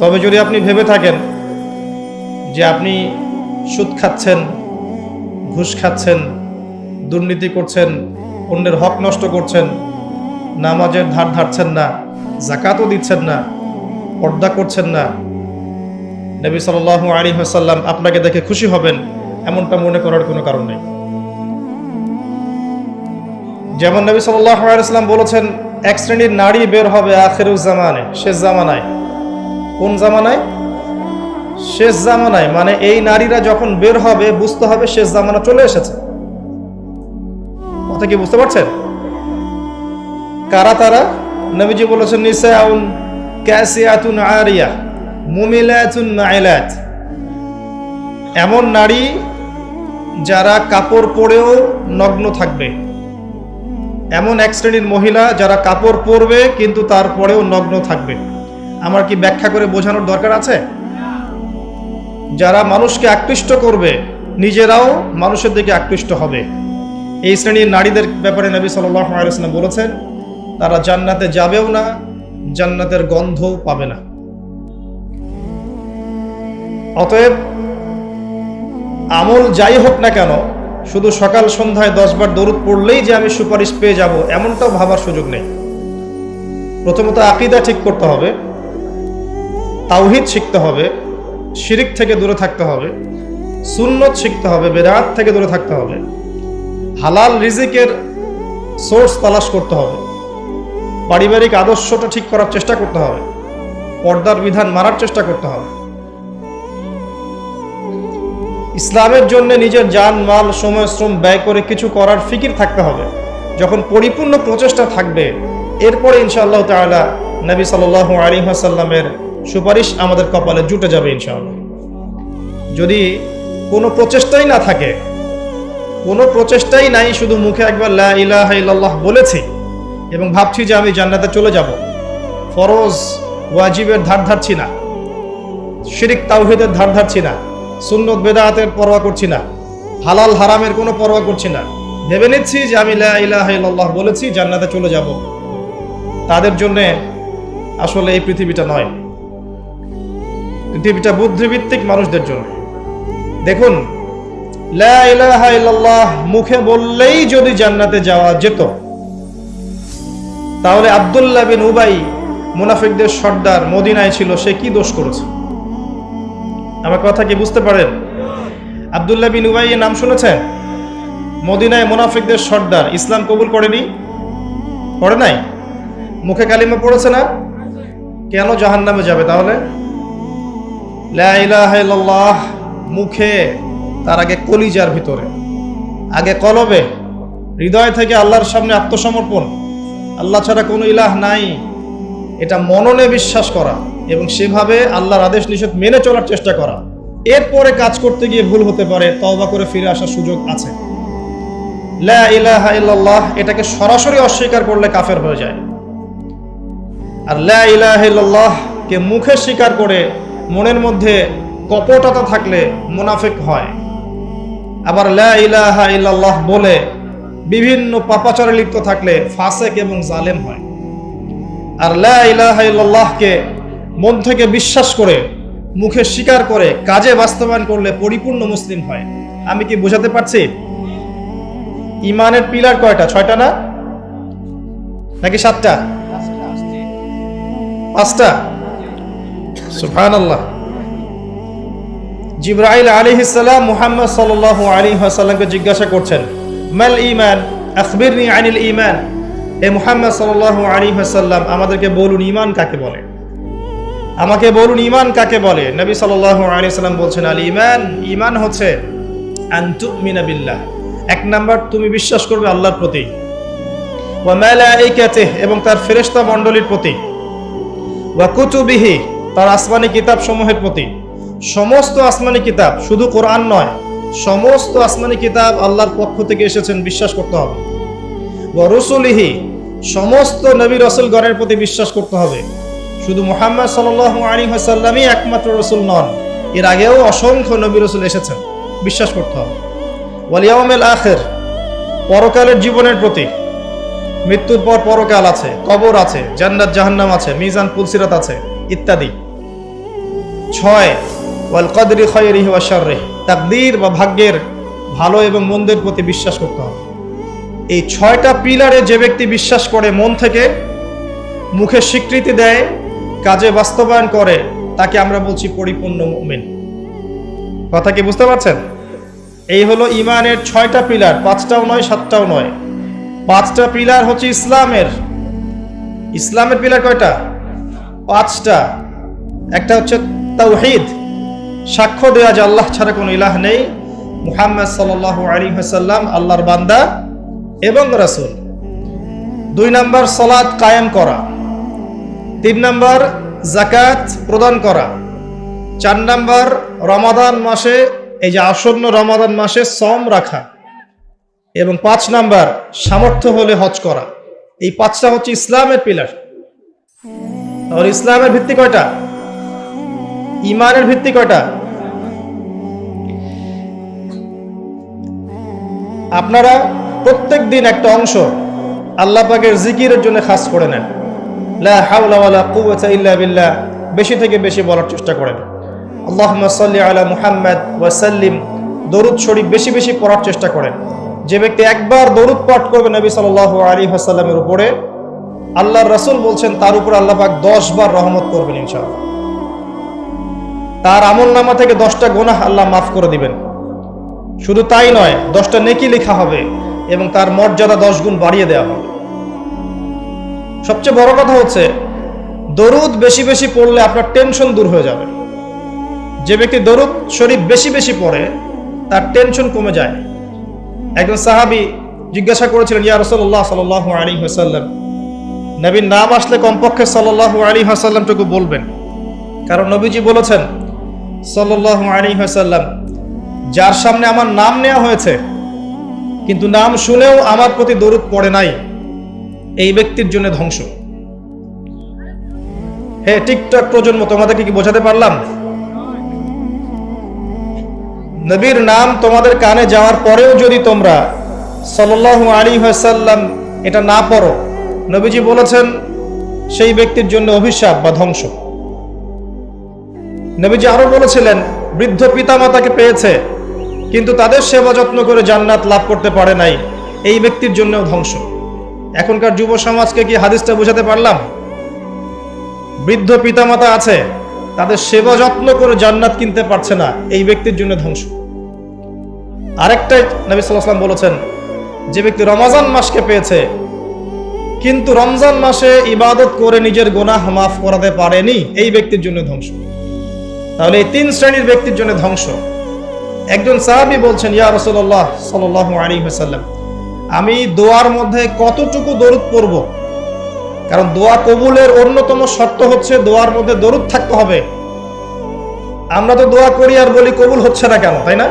তবে যদি আপনি ভেবে থাকেন যে আপনি সুদ খাচ্ছেন, ঘুষ খাচ্ছেন, দুর্নীতি করছেন, অন্যের হক নষ্ট করছেন, নামাজের ধার ধারছেন না জাকাতও দিচ্ছেন না, পর্দা করছেন না, নবী সাল আলী হাসাল্লাম আপনাকে দেখে খুশি হবেন, এমনটা মনে করার কোনো কারণ নেই। যেমন নবী সাল্লাম বলেছেন, এক শ্রেণির নারী বের হবে আখেরুজ জামানে শেষ জামানায়। কোন জামানায়? শেষ জামানায় মানে এই নারীরা যখন বের হবে, বুঝতে হবে শেষ জামানা চলে এসেছে। কথা কি বুঝতে পারছেন? কারা তারা? নবীজি বলেছেন আরিয়া এমন নারী যারা কাপড় পরেও নগ্ন থাকবে। এমন এক শ্রেণির মহিলা যারা কাপড় পরবে, কিন্তু তারপরেও নগ্ন থাকবে। আমার কি ব্যাখ্যা করে বোঝানোর দরকার আছে? যারা মানুষকে আকৃষ্ট করবে, নিজেরাও মানুষের দিকে আকৃষ্ট হবে। এই শ্রেণির নারীদের ব্যাপারে নবী সাল্লাম বলেছেন, তারা জান্নাতে যাবেও না, জান্নাতের গন্ধও পাবে না। অতএব, আমল যাই হোক না কেন, শুধু সকাল সন্ধ্যায় দশবার দরুদ পড়লেই যে আমি সুপারিশ পেয়ে যাব, এমনটাও ভাবার সুযোগ নেই। প্রথমত আকিদা ঠিক করতে হবে। তাওহিদ শিখতে হবে, শিরিক থেকে দূরে থাকতে হবে, সুন্নত শিখতে হবে, বেদাত থেকে দূরে থাকতে হবে, হালাল রিজিকের সোর্স তালাশ করতে হবে, পারিবারিক আদর্শটা ঠিক করার চেষ্টা করতে হবে, পর্দার বিধান মারার চেষ্টা করতে হবে। ইসলামের জন্য নিজের যান মাল, সময়, শ্রম ব্যয় করে কিছু করার ফিকির থাকতে হবে। যখন পরিপূর্ণ প্রচেষ্টা থাকবে, এরপরে ইনশাআল্লাহ তাআলা নবী সাল্লাল্লাহু আলাইহি ওয়াসাল্লামের সুপারিশ আমাদের কপালে জুটে যাবে ইনশাআল্লাহ। যদি কোনো প্রচেষ্টাই না থাকে, কোনো প্রচেষ্টাই নাই, শুধু মুখে একবার লা ইলাহা ইল্লাল্লাহ বলেছি এবং ভাবছি যে আমি জান্নাতে চলে যাব, ফরজ, ওয়াজিবের ধার ধারছি না, শিরিক তাওহিদের ধার ধারছি না, সুন্নত বেদাহাতের পরোয়া করছি না, হালাল হারামের কোনো পরোয়া করছি না, ভেবে নিচ্ছি যে আমি লা ইলাহা বলেছি, জান্নাতে চলে যাব। তাদের জন্যে আসলে এই পৃথিবীটা নয়। পৃথিবীটা বুদ্ধিভিত্তিক মানুষদের জন্য। দেখুন মুখে বললেই যদি জান্নাতে যাওয়া যেত, তাহলে আব্দুল্লাহ বিন উবাই মুনাফিকদের সর্দার মদিনায় ছিল, সে কি দোষ করেছে? আমার কথা কি বুঝতে পারেন? আবদুল্লাহ বিন উবাই এর নাম শুনেছেন? মদিনায় মুনাফিকদের সর্দার ইসলাম কবুল করেনি? পড়ে নাই? মুখে কালিমা পড়েছে না? কেন জাহান নামে যাবে তাহলে? লা ইলাহা ইল্লাল্লাহ মুখে, তার আগে কলিজার ভিতরে, আগে কলবে, হৃদয় থেকে আল্লাহর সামনে আত্মসমর্পণ। আল্লাহ ছাড়া কোনো ইলাহ নাই। এটা মননে বিশ্বাস করা এবং সেভাবে আল্লাহর আদেশ নিষেধ মেনে চলার চেষ্টা করা। এরপরে কাজ করতে গিয়ে ভুল হতে পারে, তওবা করে ফিরে আসার সুযোগ আছে। লা ইলাহা ইল্লাল্লাহ, এটাকে সরাসরি অস্বীকার করলে কাফের হয়ে যায়। আর লা ইলাহা ইল্লাল্লাহ কে মুখে স্বীকার করে মনের মধ্যে কপটতা থাকলে মুনাফিক হয়। আবার ইলাহা ইল্লাল্লাহ বলে বিভিন্ন পাপাচারে লিপ্ত থাকলে ফাসেক এবং জালেম হয়। আর ইলাহা ইল্লাল্লাহকে মন থেকে বিশ্বাস করে মুখে স্বীকার করে কাজে বাস্তবায়ন করলে পরিপূর্ণ মুসলিম হয়। আমি কি বোঝাতে পারছি? ইমানের পিলার কয়টা? ছয়টা না? নাকি সাতটা? পাঁচটা? সুবহানাল্লাহ। জিব্রাইল আলাইহিস সালাম মুহাম্মদ সাল্লাল্লাহু আলাইহি ওয়াসাল্লামকে জিজ্ঞাসা করছেন, মাল ঈমান? আখবিরনি আনিল ঈমান? এ মুহাম্মদ সাল্লাল্লাহু আলাইহি ওয়াসাল্লাম আমাদেরকে বলুন ইমান কাকে বলে? আমাকে বলুন ইমান কাকে বলে? নবী সাল্লাল্লাহু আলাইহি সাল্লাম বলছেন, আল ইমান ইমান হচ্ছে আন তুমিনা বিল্লাহ। এক নাম্বার, তুমি বিশ্বাস করবে আল্লাহর প্রতি। ওয়া এবং তার ফেরেশতা মণ্ডলীর প্রতি। ওয়া কুতুবিহি তার আসমানি কিতাব সমূহের প্রতি। সমস্ত আসমানি কিতাব শুধু কোরআন নয়, সমস্ত আসমানি কিতাব আল্লাহর পক্ষ থেকে এসেছেন, বিশ্বাস করতে হবে। রসুলিহি, সমস্ত নবী রসুলগণের প্রতি বিশ্বাস করতে হবে। শুধু মোহাম্মদ সাল্লাল্লাহু আলাইহি ওয়াসাল্লামই একমাত্র রসুল নন, এর আগেও অসংখ্য নবী রসুল এসেছেন, বিশ্বাস করতে হবে। ওয়াল ইয়াউমিল আখির, পরকালের জীবনের প্রতি মৃত্যুর পর পরকাল আছে, কবর আছে, জান্নাত জাহান্নাম আছে, মিজান পুলসিরাত আছে, ইত্যাদি। ছয়, ওয়াল কদরি খয়রিহি ওয়া শাররিহ, তাকদীর বা ভাগ্যের ভালো এবং মন্দের প্রতি বিশ্বাস করতে হবে। এই ছয়টা পিলারে যে ব্যক্তি বিশ্বাস করে মন থেকে, মুখে স্বীকৃতি দেয়, কাজে বাস্তবায়ন করে, তাকে আমরা বলছি পরিপূর্ণ মুমিন। কথা কি বুঝতে পারছেন? এই হলো ইমানের ছয়টা পিলার, পাঁচটাও নয়, সাতটাও নয়। পাঁচটা পিলার হচ্ছে ইসলামের। ইসলামের পিলার কয়টা? পাঁচটা। একটা হচ্ছে তাওহিদ, সাক্ষ্য দেওয়া যে আল্লাহ ছাড়া কোনো ইলাহ নেই, মুহাম্মদ সাল্লাহ আলী হাসাল্লাম আল্লাহর বান্দা এবং রাসূল। দুই নাম্বার সলাৎ কায়েম করা। তিন নাম্বার জাকাত প্রদান করা। চার নাম্বার, রমাদান মাসে, এই যে আসন্ন রমাদান মাসে সম রাখা। এবং পাঁচ নাম্বার, সামর্থ্য হলে হজ করা। এই পাঁচটা হচ্ছে ইসলামের পিলার। ইসলামের ভিত্তি কয়টা? ইমানের ভিত্তি কয়টা? আপনারা প্রত্যেক দিন একটা অংশ আল্লাহ পাকের জিকিরের জন্য খাস করে নেন। বেশি থেকে বেশি বলার চেষ্টা করেন। আল্লাহুম্মা সাল্লি আলা মুহাম্মদ ওয়া সাল্লিম। দরুদ শরীফ বেশি বেশি পড়ার চেষ্টা করেন। যে ব্যক্তি একবার দরুদ পাঠ করবে নবী সাল্লাল্লাহু আলাইহি ওয়াসাল্লামের উপরে, আল্লাহর রাসূল বলছেন তার উপর আল্লাহ পাক 10 বার রহমত করবেন ইনশাআল্লাহ। তার আমল নামা থেকে দশটা গোনাহ আল্লাহ মাফ করে দিবেন। শুধু তাই নয়, দশটা নেকি লেখা হবে এবং তার মর্যাদা দশ গুণ বাড়িয়ে দেওয়া হবে। সবচেয়ে বড় কথা হচ্ছে, দরুদ বেশি বেশি পড়লে আপনার টেনশন দূর হয়ে যাবে। যে ব্যক্তি দরুদ শরীফ বেশি বেশি পড়ে, তার টেনশন কমে যায়। একজন সাহাবি জিজ্ঞাসা করেছিলেন, ইয়া রসল্লাহ সাল আলী হাসাল্লাম নবীর নাম আসলে কমপক্ষে সাল্লাহ আলী হাসাল্লামটুকু বলবেন? কারণ নবীজি বলেছেন হাসাল্লাম যার সামনে আমার নাম নেওয়া হয়েছে, কিন্তু নাম শুনেও আমার প্রতি দরুদ পড়ে নাই, এই ব্যক্তির জন্য ধ্বংস। হে টিকটক প্রজন্ম, তোমাদেরকে কি বোঝাতে পারলাম? নবীর নাম তোমাদের কানে যাওয়ার পরেও যদি তোমরা সাল্লাল্লাহু আলী সাল্লাম এটা না পড়ো, নবীজি বলেছেন, সেই ব্যক্তির জন্য অভিশাপ বা ধ্বংস। নবীজি আরও বলেছিলেন, বৃদ্ধ পিতামাতাকে পেয়েছে, কিন্তু তাদের সেবা যত্ন করে জান্নাত লাভ করতে পারে নাই। এই ব্যক্তির জন্যও ধ্বংস। এখনকার যুব সমাজকে কি হাদিসটা বোঝাতে পারলাম? বৃদ্ধ পিতামাতা আছে, তাদের সেবা যত্ন করে জান্নাত কিনতে পারছে না, এই ব্যক্তির জন্য ধ্বংস। আরেকটাই নবী সাল্লাম বলেছেন, যে ব্যক্তি রমাজান মাসকে পেয়েছে, কিন্তু রমজান মাসে ইবাদত করে নিজের গোনাহ মাফ করাতে পারেনি, এই ব্যক্তির জন্য ধ্বংস। তাহলে এই তিন শ্রেণির ব্যক্তির জন্য ধ্বংস। একজন সাহাবি বলছেন, ইয়া রসল্লাহ সাল আলী হাসাল্লাম আমি দোয়ার মধ্যে কতটুকু দরুদ পড়ব? কারণ দোয়া কবুলের অন্যতম শর্ত হচ্ছে দোয়ার মধ্যে দরুদ থাকতে হবে। আমরা তো দোয়া করি আর বলি কবুল হচ্ছে না কেন, তাই না?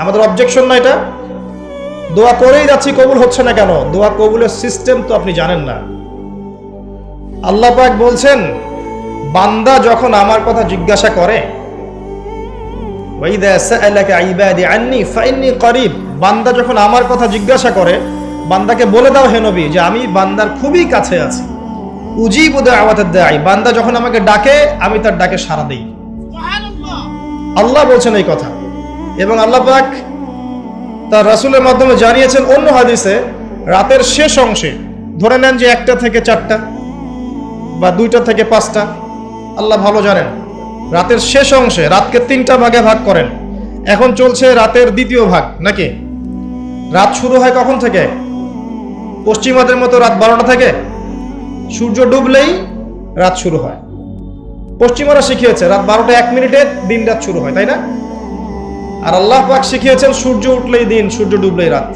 আমাদের অবজেকশন না এটা? দোয়া করেই যাচ্ছি, কবুল হচ্ছে না কেন? দোয়া কবুলের সিস্টেম তো আপনি জানেন না। আল্লাহ পাক বলছেন বান্দা যখন আমার কথা জিজ্ঞাসা করে বান্দা যখন আমার কথা জিজ্ঞাসা করে বান্দাকে বলে দাও হেনবি যে আমি বান্দার খুবই কাছে আছি। উজি বুধে আওয়াতের দেয় বান্দা যখন আমাকে ডাকে আমি তার ডাকে সাড়া দিই। আল্লাহ বলছেন এই কথা। এবং আল্লাহ পাক তার রাসুলের মাধ্যমে জানিয়েছেন অন্য হাদিসে রাতের শেষ অংশে ধরে নেন যে একটা থেকে চারটা বা দুইটা থেকে পাঁচটা আল্লাহ ভালো জানেন। রাতের শেষ অংশে রাতকে তিনটা ভাগে ভাগ করেন। এখন চলছে রাতের দ্বিতীয় ভাগ, নাকি? রাত শুরু হয় কখন থেকে? পশ্চিমাদের মতো রাত বারোটা থেকে? সূর্য ডুবলেই রাত শুরু হয়। পশ্চিমারা শিখিয়েছে, রাত বারোটা এক মিনিটে দিন রাত শুরু হয়, তাই না? আর আল্লাহ পাক শিখিয়েছেন, সূর্য উঠলেই দিন, সূর্য ডুবলেই রাত।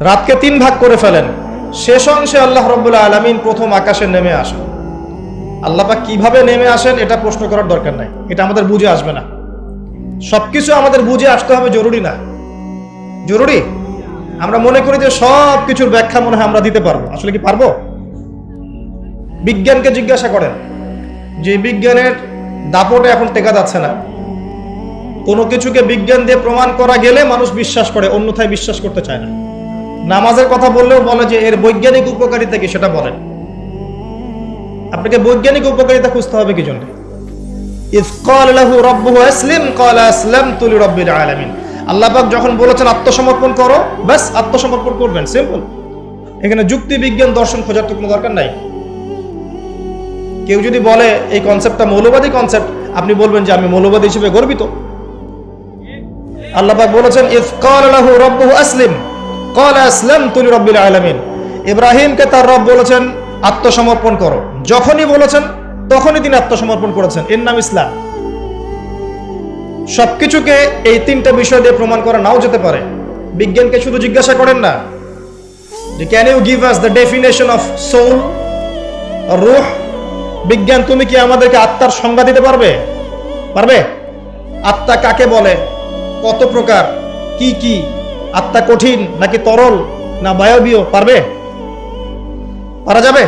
রাতকে তিন ভাগ করে ফেলেন। শেষ অংশে আল্লাহ রব্বুল্লাহ আলমিন প্রথম আকাশে নেমে আসেন। আল্লাপাক কীভাবে নেমে আসেন এটা প্রশ্ন করার দরকার নাই। এটা আমাদের বুঝে আসবে না। সবকিছু আমাদের বুঝে আসতে হবে জরুরি না। জরুরি? আমরা মনে করি যে সব কিছুর ব্যাখ্যা মনে হয় আমরা দিতে পারব। আসলে কি পারব? বিজ্ঞানকে জিজ্ঞাসা করেন। যে বিজ্ঞানের দাপটে এখন টেকা যাচ্ছে না। কোনো কিছুকে বিজ্ঞান দিয়ে প্রমাণ করা গেলে মানুষ বিশ্বাস করে, অন্যথায় বিশ্বাস করতে চায় না। নামাজের কথা বললেও বলে যে এর বৈজ্ঞানিক উপকারিতা কি সেটা বলেন। আপনাকে বৈজ্ঞানিক উপকারিতা খুঁজতে হবে কি জন্য ইফ ক্বালা লাহু রাব্বুহু আসলিম, ক্বালা আসলামতু লিরাব্বিল আলামিন। আল্লাহ পাক যখন বলেছেন আত্মসমর্পণ করো, ব্যাস আত্মসমর্পণ করবেন, সিম্পল। এখানে যুক্তি, বিজ্ঞান, দর্শন খোঁজার তো কোনো দরকার নাই। কেউ যদি বলে এই কনসেপ্টটা মৌলবাদী কনসেপ্ট আপনি বলবেন যে আমি মৌলবাদী হিসেবে গর্বিত। আল্লাপাক বলেছেন ইফ ক্বালা লাহু রাব্বুহু আসলিম আসলামতু লিরাব্বিল আলামিন। ইব্রাহিমকে তার রব বলেছেন আত্মসমর্পণ করো। যখনই বলেছেন, তখনই তিনি আত্মসমর্পণ করেছেন। এর নাম ইসলাম। সবকিছুকে এই তিনটা বিষয় দিয়ে প্রমাণ করা নাও যেতে পারে। বিজ্ঞানকে শুধু জিজ্ঞাসা করেন না। যে can you give us the definition of soul রুহ বিজ্ঞান, তুমি কি আমাদেরকে আত্মার সংজ্ঞা দিতে পারবে? পারবে? আত্মা কাকে বলে? কত প্রকার? কি কি? আত্মা কঠিন নাকি তরল না বায়বীয়? পারবে? পারা যাবে?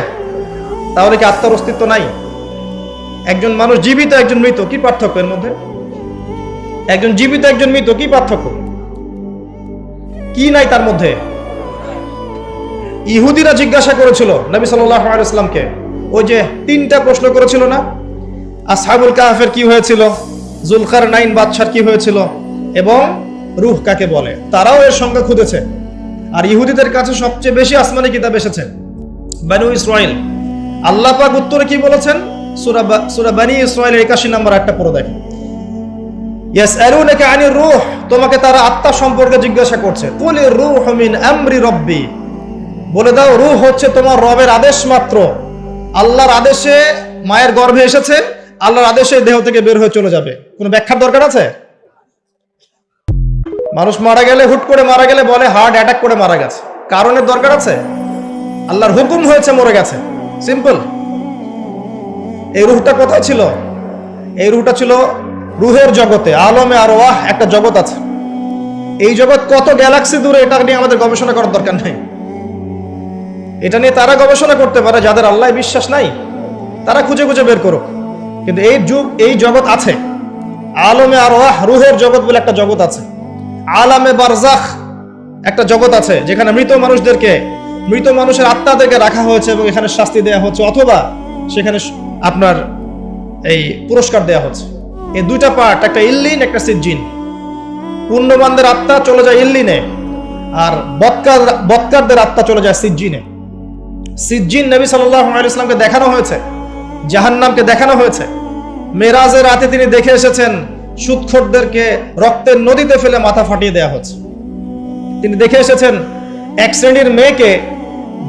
তাহলে কি আত্মার অস্তিত্ব নাই? একজন মানুষ জীবিত, একজন মৃত, কি পার্থক্য এর মধ্যে? একজন জীবিত, একজন মৃত, কি পার্থক্য? কি নাই তার মধ্যে? ইহুদিরা জিজ্ঞাসা করেছিল নবী ইসলামকে ওই যে তিনটা প্রশ্ন করেছিল না? আর আসহাবুল কাহাফের কি হয়েছিল? জুলকার নাইন বাদশার কি হয়েছিল? এবং রুহ কাকে বলে? তারাও এর সংখ্যা খুঁজেছে। আর ইহুদিদের কাছে সবচেয়ে বেশি আসমানি কিতাব এসেছে। বানু ইসরাইল আল্লাহ পাক উত্তরে কি বলেছেন? সূরা বানি ইসরাইলের 81 নম্বর একটা পড়ে দেখেন। ইয়াসআলুনাকা আনির রূহ, তোমাকে তারা আত্মা সম্পর্কে জিজ্ঞাসা করছে। কুলির রূহ মিন আমরি রব্বি। বলে দাও, রূহ হচ্ছে তোমার রবের আদেশ মাত্র। আল্লাহর আদেশে মায়ের গর্ভে এসেছে, আল্লাহর আদেশে দেহ থেকে বের হয়ে চলে যাবে। কোনো ব্যাখ্যার দরকার আছে? মানুষ মারা গেলে, হুট করে মারা গেলে বলে, হার্ট অ্যাটাক করে মারা গেছে। কারণের দরকার আছে? আল্লাহর হুকুম হয়েছে মরে গেছে। সিম্পল এই রুহটা কোথায় ছিল? এই রুহটা ছিল রুহের জগতে, আলমে আর ওয়াহ, একটা জগৎ আছে। এই জগৎ কত গ্যালাক্সি দূরে, এটা নিয়ে আমাদের গবেষণা করার দরকার নেই। এটা নিয়ে তারা গবেষণা করতে পারে, যাদের আল্লাহ বিশ্বাস নাই, তারা খুঁজে খুঁজে বের করুক। কিন্তু এই যুগ, এই জগৎ আছে। আলমে আর ওয়াহ, রুহের জগৎ বলে একটা জগৎ আছে। আলামে বারজাখ একটা জগৎ আছে, যেখানে মৃত মানুষদেরকে মৃত মানুষের আত্মাদেরকে রাখা হয়েছে এবং এখানে শাস্তি দেওয়া হচ্ছে, অথবা সেখানে আপনার এই পুরস্কার দেওয়া হচ্ছে। এই দুইটা পার্ট একটা ইল্লিন, একটা সিজ্জিন। পুণ্যবানদের আত্মা চলে যায় ইল্লিনে, আর বৎকার বৎকারদের আত্মা চলে যায় সিজ্জিনে। সিজ্জিন নবী আলাইহি ইসলামকে দেখানো হয়েছে, জাহান্নামকে দেখানো হয়েছে। মেরাজের রাতে তিনি দেখে এসেছেন, সুৎখরদেরকে রক্তের নদীতে ফেলে মাথা ফাটিয়ে দেওয়া হচ্ছে। তিনি দেখে এসেছেন এক শ্রেণির মেয়েকে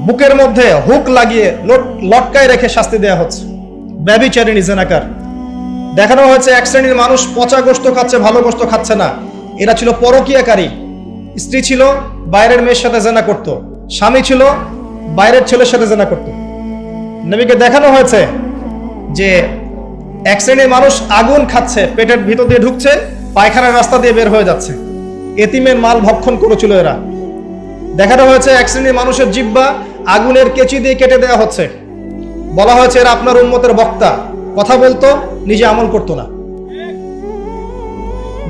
বুকের মধ্যে হুক লাগিয়ে লটকায় রেখে শাস্তি দেওয়া হচ্ছে। ব্যবিচারিণী জেনাকার। দেখানো হয়েছে এক শ্রেণির মানুষ পচা গোস্ত খাচ্ছে, ভালো গোস্ত খাচ্ছে না। এরা ছিল পরকীয়াকারী। স্ত্রী ছিল, বাইরের মেয়ের সাথে জেনা করত। স্বামী ছিল, বাইরের ছেলের সাথে জেনা করত। নবীকে দেখানো হয়েছে যে এক শ্রেণির মানুষ আগুন খাচ্ছে, পেটের ভিতর দিয়ে ঢুকছে, পায়খানার রাস্তা দিয়ে বের হয়ে যাচ্ছে। এতিমের মাল ভক্ষণ করেছিল এরা। দেখানো হয়েছে এক শ্রেণির মানুষের জিব্বা আগুনের কেচি দিয়ে কেটে দেওয়া হচ্ছে। বলা হয়েছে এরা আপনার উন্মতের বক্তা। কথা বলতো, নিজে আমল করতো না।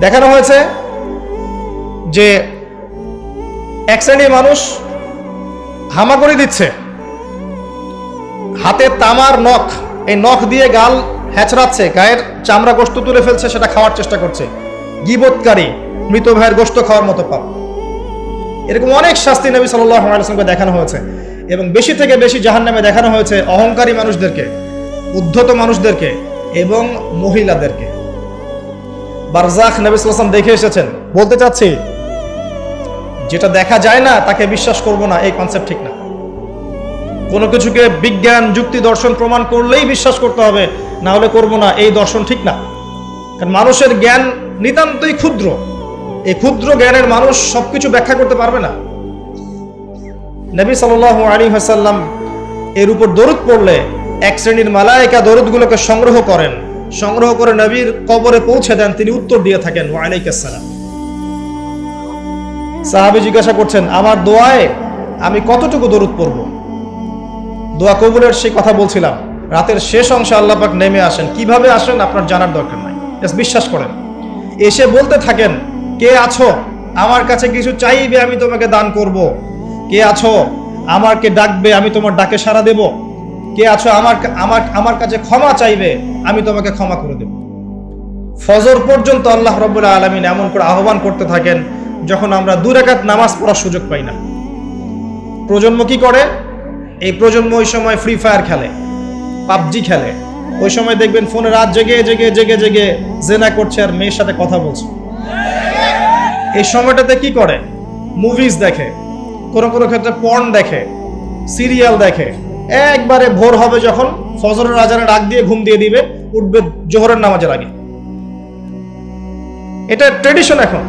দেখানো হয়েছে যে এক শ্রেণির মানুষ হামাগুড়ি দিচ্ছে। হাতে তামার নখ, এই নখ দিয়ে গাল হ্যাচড়াচ্ছে গায়ের চামড়া গোস্ত তুলে ফেলছে, সেটা খাওয়ার চেষ্টা করছে। গিবৎকারী মৃত ভাইয়ের গোস্ত খাওয়ার মতো পাপ। এরকম অনেক শাস্তি নবী আলাইহি দেখানো হয়েছে। এবং বেশি থেকে বেশি জাহান্নামে দেখানো হয়েছে অহংকারী মানুষদেরকে, উদ্ধত মানুষদেরকে এবং মহিলাদেরকে। বারজাখ নবী ওয়াসাল্লাম দেখে এসেছেন। বলতে চাচ্ছি, যেটা দেখা যায় না, তাকে বিশ্বাস করব না, এই কনসেপ্ট ঠিক না। কোনো কিছুকে বিজ্ঞান, যুক্তি, দর্শন প্রমাণ করলেই বিশ্বাস করতে হবে, না হলে করব না, এই দর্শন ঠিক না। কারণ মানুষের জ্ঞান নিতান্তই ক্ষুদ্র। এই ক্ষুদ্র জ্ঞানের মানুষ সবকিছু ব্যাখ্যা করতে পারবে না। নবী সাল আলী হাসাল্লাম এর উপর দরুদ পড়লে এক শ্রেণির মালায়িকা দরুদগুলোকে সংগ্রহ করেন। সংগ্রহ করে নবীর কবরে পৌঁছে দেন, তিনি উত্তর দিয়ে থাকেন ওয়ালাইকাসালাম সাহাবি জিজ্ঞাসা করছেন, আমার দোয়ায় আমি কতটুকু দরুদ পড়ব? দোয়া কবুলের সেই কথা বলছিলাম। রাতের শেষ অংশে আল্লাহ পাক নেমে আসেন। কীভাবে আসেন আপনার জানার দরকার নাই। বিশ্বাস করেন। এসে বলতে থাকেন কে আছো? আমার কাছে কিছু চাইবে, আমি তোমাকে দান করব। কে আছো? আমাকে ডাকবে, আমি তোমার ডাকে সাড়া দেব। কে আছো? আমার আমার আমার কাছে ক্ষমা চাইবে, আমি তোমাকে ক্ষমা করে দেব। ফজর পর্যন্ত আল্লাহ রব্বুল্লাহ আলমিন এমন করে আহ্বান করতে থাকেন, যখন আমরা দুরাকাত নামাজ পড়ার সুযোগ পাই না। প্রজন্ম কি করে? এই প্রজন্ম ওই সময় ফ্রি ফায়ার খেলে, পাবজি খেলে। ওই সময় দেখবেন ফোনে রাত জেগে জেগে জেগে জেগে জেনা করছে আর মেয়ের সাথে কথা বলছে। এই সময়টাতে কি করে? মুভিজ দেখে, কোনো কোনো ক্ষেত্রে পর্ন দেখে সিরিয়াল দেখে। একবারে ভোর হবে যখন ফজরের আজানে ডাক দিয়ে ঘুম দিয়ে দিবে, উঠবে জোহরের নামাজের আগে। এটা ট্রেডিশন এখন।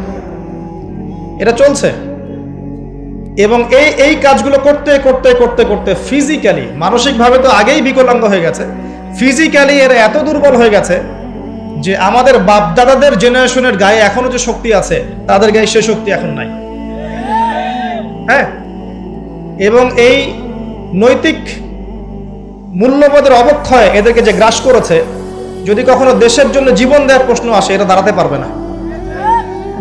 এটা চলছে। এবং এই এই কাজগুলো করতে করতে করতে করতে ফিজিক্যালি মানসিকভাবে তো আগেই বিকলাঙ্গ হয়ে গেছে। ফিজিক্যালি এরা এত দুর্বল হয়ে গেছে যে আমাদের বাপদাদাদের জেনারেশনের গায়ে এখনও যে শক্তি আছে, তাদের গায়ে সে শক্তি এখন নাই। হ্যাঁ? এবং এই নৈতিক মূল্যবোধের অবক্ষয় এদেরকে যে গ্রাস করেছে, যদি কখনো দেশের জন্য জীবন দেওয়ার প্রশ্ন আসে, এটা দাঁড়াতে পারবে না।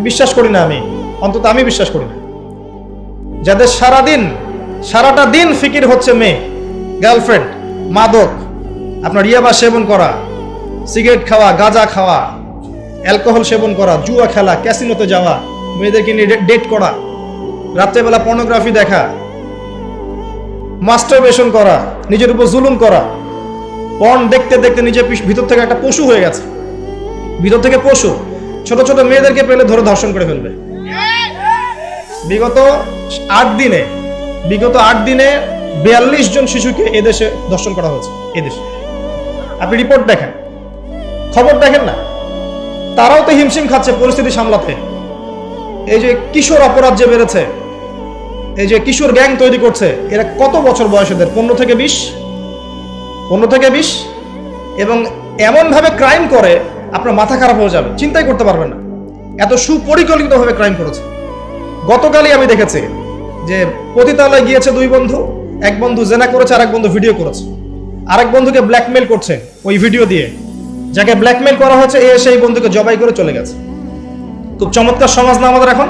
বিশ্বাস করি না আমি। অন্তত আমি বিশ্বাস করি না। যাদের সারাদিন, সারাটা দিন ফিকির হচ্ছে মেয়ে গার্লফ্রেন্ড মাদক, আপনার ইয়াবা সেবন করা সিগারেট খাওয়া, গাঁজা খাওয়া, অ্যালকোহল সেবন করা, জুয়া খেলা, ক্যাসিনোতে যাওয়া, মেয়েদেরকে নিয়ে ডেট করা, রাত্রেবেলা পর্নোগ্রাফি দেখা মাস্টারবেশন করা, নিজের উপর জুলুম করা পর্ন দেখতে দেখতে নিজের ভিতর থেকে একটা পশু হয়ে গেছে। ভিতর থেকে পশু, ছোট ছোট মেয়েদেরকে পেলে ধরে ধর্ষণ করে ফেলবে। বিগত আট দিনে, বিগত আট দিনে বিয়াল্লিশ জন শিশুকে এদেশে ধর্ষণ করা হয়েছে এদেশে আপনি রিপোর্ট দেখেন। খবর দেখেন না। তারাও তো হিমশিম খাচ্ছে পরিস্থিতি সামলাতে। এই যে কিশোর অপরাধ যে বেড়েছে, এই যে কিশোর গ্যাং তৈরি করছে, এরা কত বছর বয়স এদের? পনেরো থেকে বিশ? পনেরো থেকে বিশ? এবং এমনভাবে ক্রাইম করে, আপনার মাথা খারাপ হয়ে যাবে, চিন্তাই করতে পারবেন না। এত সুপরিকল্পিতভাবে ক্রাইম করেছে। গতকালই আমি দেখেছি যে পতিতালয় গিয়েছে দুই বন্ধু, এক বন্ধু জেনা করেছে, আরেক বন্ধু ভিডিও করেছে। আরেক বন্ধুকে ব্ল্যাকমেল করছে ওই ভিডিও দিয়ে। যাকে ব্ল্যাকমেল করা হয়েছে, এ সেই বন্ধুকে জবাই করে চলে গেছে। খুব চমৎকার সমাজ না আমাদের এখন?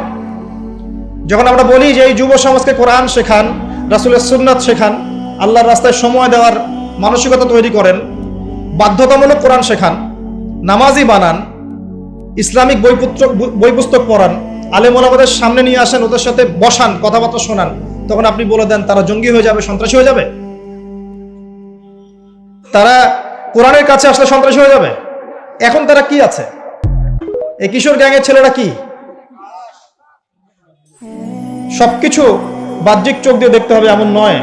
যখন আমরা বলি যে এই যুব সমাজকে কোরআন শেখান, রাসুলের সুন্নাত শেখান, আল্লাহর রাস্তায় সময় দেওয়ার মানসিকতা তৈরি করেন, বাধ্যতামূলক কোরআন শেখান নামাজি বানান, ইসলামিক বই পুত্র- বই পুস্তক পড়ান আলেমন আমাদের সামনে নিয়ে আসেন, ওদের সাথে বসান, কথাবার্তা শোনান, তখন আপনি বলে দেন, তারা জঙ্গি হয়ে যাবে, সন্ত্রাসী হয়ে যাবে? তারা কোরআনের কাছে আসলে সন্ত্রাসী হয়ে যাবে? এখন তারা কি আছে? এই কিশোর গ্যাংয়ের ছেলেরা কি? সবকিছু বাহ্যিক চোখ দিয়ে দেখতে হবে, এমন নয়।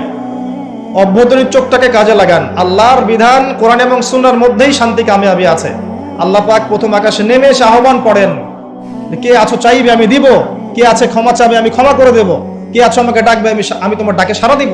অভ্যন্তরীণ চোখটাকে কাজে লাগান। আল্লাহর বিধান কোরআন এবং সুনার মধ্যেই শান্তি কামিয়াবি আছে। আল্লাহ পাক প্রথম আকাশে নেমে এসে আহ্বান করেন কে আছো চাইবে আমি দিব, কে আছে ক্ষমা চাবে আমি ক্ষমা করে দেব, কে আছো আমাকে ডাকবে আমি আমি তোমার ডাকে সাড়া দিব।